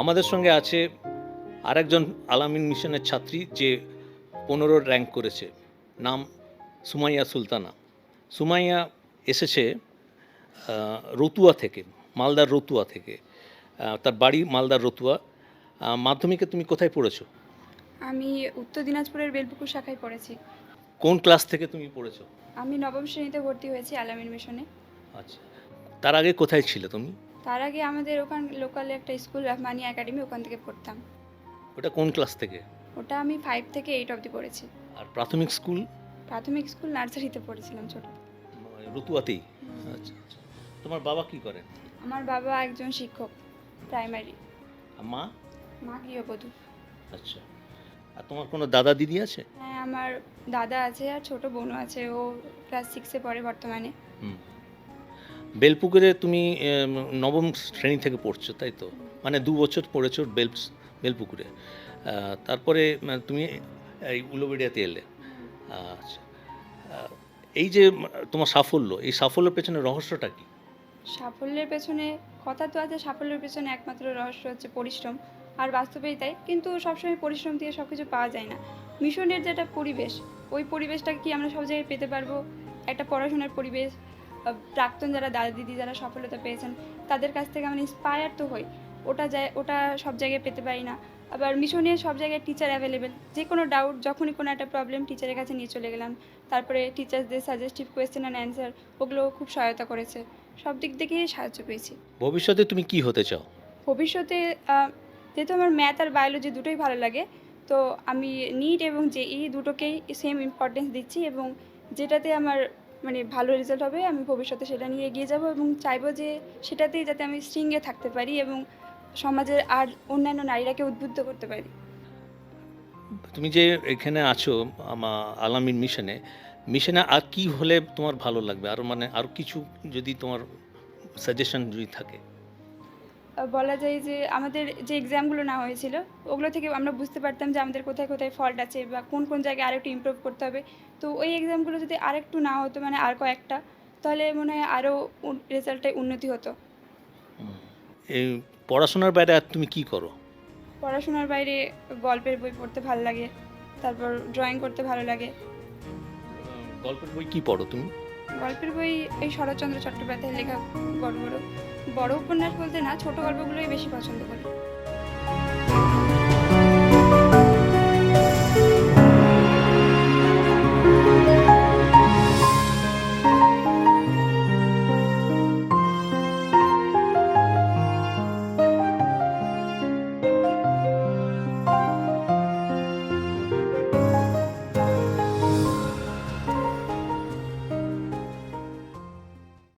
আমাদের সঙ্গে আছে আরেকজন আলামিন মিশনের ছাত্রী যে পনেরো র্যাঙ্ক করেছে নাম সুমাইয়া সুলতানা। সুমাইয়া এসেছে রতুয়া থেকে মালদার রতুয়া থেকে। তার বাড়ি মালদার রতুয়া। মাধ্যমিকে তুমি কোথায় পড়েছো? আমি উত্তর দিনাজপুরের বেলপুকুর শাখায় পড়েছি। কোন ক্লাস থেকে তুমি পড়েছো? আমি নবম শ্রেণীতে ভর্তি হয়েছি আলামিন মিশনে। আচ্ছা। তার আগে কোথায় ছিলে তুমি? তার আগে আমাদের ওখান লোকালে একটা স্কুল রহমানি একাডেমি ওখান থেকে পড়তাম। ওটা কোন ক্লাস থেকে? ওটা আমি ফাইভ থেকে এইট অবধি পড়েছি। আর প্রাথমিক স্কুল প্রাথমিক স্কুল নার্সারিতে পড়েছিলাম ছোট। মানে রতুয়াতেই? আচ্ছা আচ্ছা। তোমার বাবা কি করেন? আমার বাবা একজন শিক্ষক প্রাইমারি আর মা? মা গৃহবধূ। আচ্ছা। আর তোমার কোনো দাদা দিদি আছে? হ্যাঁ আমার দাদা আছে আর ছোট বোনও আছে। ও ক্লাস সিক্সে পড়ে বর্তমানে। হুম। বেলপুকুরে তুমি নবম শ্রেণি থেকে পড়ছো, তাই তো? মানে দু বছর পড়েছো বেল, বেলপুকুরে। তারপরে তুমি এই উলোবেড়িয়াতে এলে। আচ্ছা। এই যে, তোমার সাফল্য, এই সাফল্যের পেছনে রহস্যটা কি? সাফল্যের পেছনে, কথা তো আছে, সাফল্যের পেছনে একমাত্র রহস্য হচ্ছে পরিশ্রম। আর বাস্তবেই তাই, কিন্তু সবসময় পরিশ্রম দিয়ে সব কিছু পাওয়া যায় না। মিশনের যেটা পরিবেশ, ওই পরিবেশটা কি আমরা সব জায়গায় পেতে পারব? একটা পড়াশোনার পরিবেশ প্রাক্তন যারা দাদা দিদি যারা সফলতা পেয়েছেন তাদের কাছ থেকে আমরা ইন্সপায়ার তো হই। ওটা যায় ওটা সব জায়গায় পেতে পারি না। আবার মিশনে সব জায়গায় টিচার অ্যাভেলেবেল যে কোনো ডাউট যখনই কোনো একটা প্রবলেম টিচারের কাছে নিয়ে চলে গেলাম তারপরে টিচার্সদের সাজেস্টিভ কোয়েশ্চেন অ্যান্ড অ্যান্সার ওগুলো খুব সহায়তা করেছে। সব দিক থেকেই সাহায্য পেয়েছি। ভবিষ্যতে তুমি কি হতে চাও? ভবিষ্যতে যেহেতু আমার ম্যাথ আর বায়োলজি দুটোই ভালো লাগে তো আমি নিট এবং জেই দুটোকেই সেম ইম্পর্টেন্স দিচ্ছি এবং যেটাতে আমার মানে ভালো রেজাল্ট হবে, আমি ভবিষ্যতে সেটা নিয়ে এগিয়ে যাব এবং চাইব যে সেটাতেই যাতে আমি স্ট্রিংয়ে থাকতে পারি এবং সমাজের আর অন্যান্য নারীরাকে উদ্বুদ্ধ করতে পারি। তুমি যে এখানে আছো আমার আলামিন মিশনে মিশনে আর কি হলে তোমার ভালো লাগবে? আর মানে আর কিছু যদি তোমার সাজেশন যদি থাকে। বলা যায় যে আমাদের যে এক্সামগুলো না হয়েছিল ওগুলো থেকে আমরা বুঝতে পারতাম যে আমাদের কোথায় কোথায় ফল্ট আছে বা কোন কোন জায়গায় আরেকটু ইমপ্রুভ করতে হবে। তো ওই এক্সামগুলো যদি আরেকটু না হতো মানে আর কয়েকটা তাহলে মনে হয় আরও রেজাল্টে উন্নতি হতো। এই পড়াশোনার বাইরে আর তুমি কি করো? পড়াশোনার বাইরে গল্পের বই পড়তে ভালো লাগে তারপর ড্রয়িং করতে ভালো লাগে। গল্পের বই কি পড়ো তুমি? গল্পের বই এই শরৎচন্দ্র চট্টোপাধ্যায়ের লেখা বড় বড়। বড় উপন্যাস বলতে না, ছোট গল্পগুলোই বেশি পছন্দ করি।